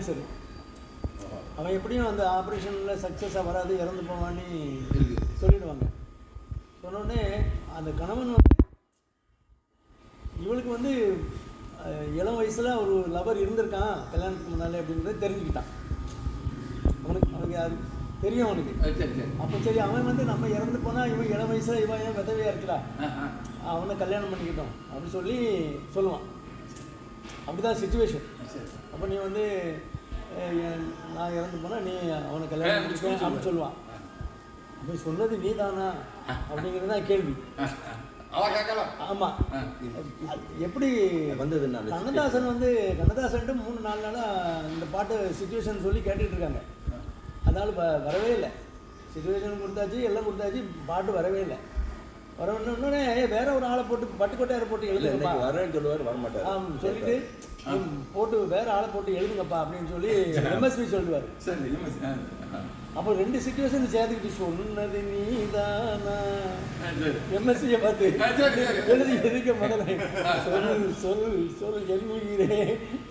Cancer அவன் எப்படியும் அந்த ஆப்ரேஷனில் சக்ஸஸாக வராது இறந்து போவான்னு சொல்லிடுவாங்க. சொன்னோடனே அந்த கணவன் வந்து இவளுக்கு வந்து இளம் வயசில் ஒரு லவர் இருந்திருக்கான் கல்யாணத்துக்கு முன்னாலே அப்படின்றத தெரிஞ்சுக்கிட்டான். அவனுக்கு அவனுக்கு அது தெரியும் அவனுக்கு. அப்போ சரி அவன் வந்து நம்ம இறந்து போனால் இவன் இளம் வயசில் இவன் ஏன் விதவையாக இருக்கிறா. அவனை கல்யாணம் பண்ணிக்கிட்டோம் அப்படின்னு சொல்லி சொல்லுவான். அப்படிதான் சுச்சுவேஷன் அப்போ நீ வந்து நான் இறந்து போனால் நீ அவனை கல்யாணம் அப்படின்னு. சொல்லுவான். அப்போ சொன்னது நீ தானா அப்படிங்கிறது தான் கேள்வி. ஆமாம். எப்படி வந்ததுன்னா அந்த கண்ணதாசன் வந்து கண்ணதாசன்ட்டு மூணு நாலு நாளாக இந்த பாட்டு சுச்சுவேஷன் சொல்லி கேட்டுட்டு இருக்காங்க. அதனால வ வரவே இல்லை. சுச்சுவேஷன் கொடுத்தாச்சு எல்லாம் கொடுத்தாச்சு பாட்டு வரவே இல்லை. வர உடனே வேற ஒரு ஆளை போட்டு பட்டுக்கோட்டையாரை போட்டு எழுதுங்கப்பா. வரேன்னு சொல்லுவார் வர மாட்டார் ஆம், சொல்லிட்டு போட்டு வேற ஆளை போட்டு எழுதுங்கப்பா அப்படின்னு சொல்லி எம்எஸ்பி சொல்லுவார். சரி ஆ, ஆ. அப்போ ரெண்டு சுச்சுவேஷன் சேர்த்துக்கிட்டு சொன்னது நீதானா? ஆ. எம்எஸ்சியை பார்த்து ஆ. எழுதி எதுக்க முதல்ல சொல் சொல் சொல் உயிரே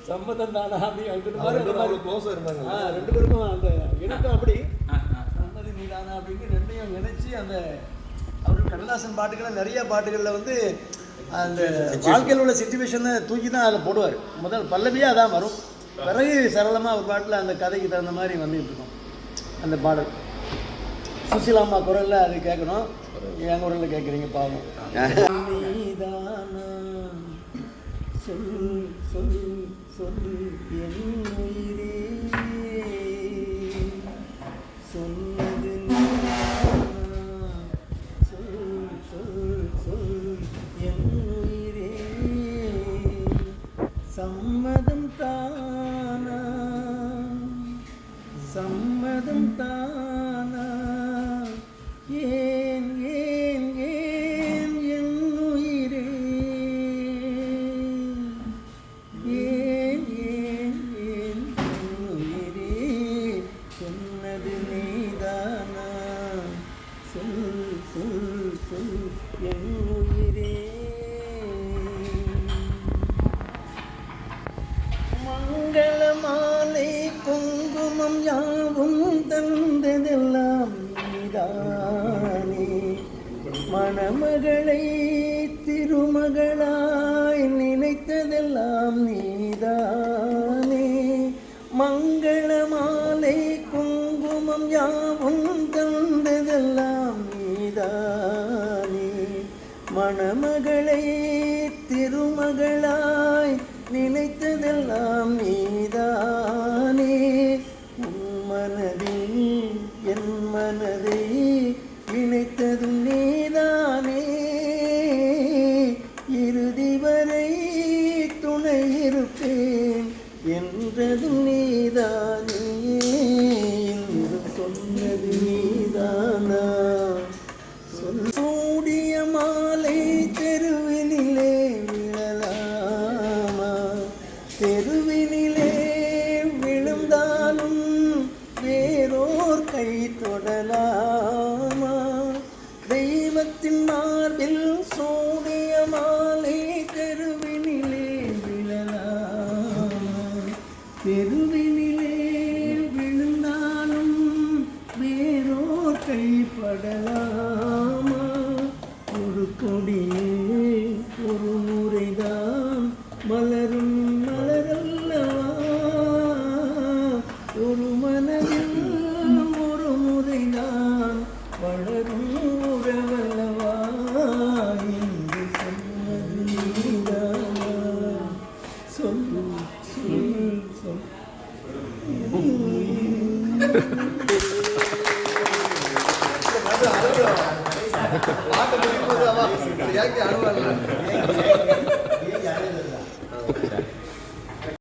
சம்மதம் தானா? அப்படி அப்படின்ற மாதிரி அந்த மாதிரி. க்ளோஸாக இருந்தாங்க. ஆ ரெண்டு பேருக்கும் அந்த இணக்கம் அப்படி. ஆ, ஆ. சொன்னது நீதானா? அப்படின்னு ரெண்டையும் நினைச்சு அந்த அவர் கண்ணதாசன் பாட்டுகளை நிறைய பாட்டுகளில் வந்து அந்த வாழ்க்கையில் உள்ள சுச்சுவேஷனை தூக்கி தான் அதில் போடுவார். முதல் பல்லவியாக அதான் வரும். பிறகு சரளமாக ஒரு பாட்டில் அந்த கதைக்கு தகுந்த மாதிரி வந்துகிட்டு இருக்கும். அந்த பாடல். சுசிலாம்மா குரலில் அது கேட்கணும். என் குரலில் கேட்குறீங்க பாவம். சொல் சொல் சொல் சம்மதம் தானா? சம்மதம் தானா? ஏன் ஏன் ஏன் என் உயிரே ஏன் ஏன் ஏன் என் உயிரே சொன்னது நீதானா? சொல் சொல் சொல் என் தந்ததெல்லாம் நீதானே. மணமகளை திருமகளாய் நினைத்ததெல்லாம் நீதானே. மங்கள மாலை குங்குமம் யாவும் தந்ததெல்லாம் நீதானே. மணமகளை திருமகளாய் நினைத்ததெல்லாம் நீதானே. உன் மனதில் என் மனதை இணைத்ததும் நீதானே. இறுதி வரை துணை இருப்பேன் என்றதும் நீதானே. என்று சொன்னது நீதானா? முடிக்கும் போது அவா யாருக்கு அனுபவம்